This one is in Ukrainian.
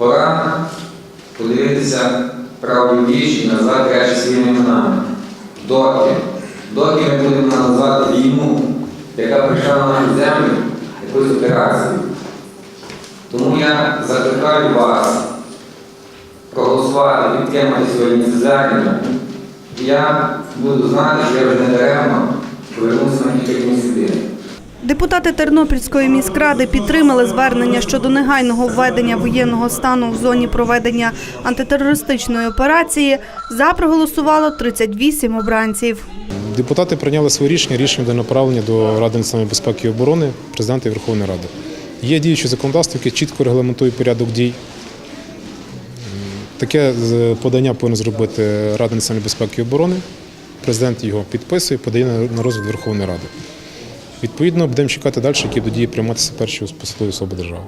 Пора подивитися правду в вічі і назвати речі своїми іменами. Доки, доки ми будемо називати війну, яка прийшла на нашу землю, якоюсь операцією. Тому я закликаю вас проголосувати, підтримати сьогодні це звернення. Я буду знати, що я вже не даремно повернувся на кілька днів сюди. Депутати Тернопільської міськради підтримали звернення щодо негайного введення воєнного стану в зоні проведення антитерористичної операції. За проголосувало 38 обранців. Депутати прийняли своє рішення, рішення до направлення до Ради національної безпеки і оборони президента і Верховної Ради. Є діюче законодавство, яке чітко регламентує порядок дій. Таке з- подання повинна зробити Рада національної безпеки і оборони. Президент його підписує, подає на розгляд Верховної Ради. Відповідно, будемо чекати далі, які до дії прийматися перші посадові особи держави.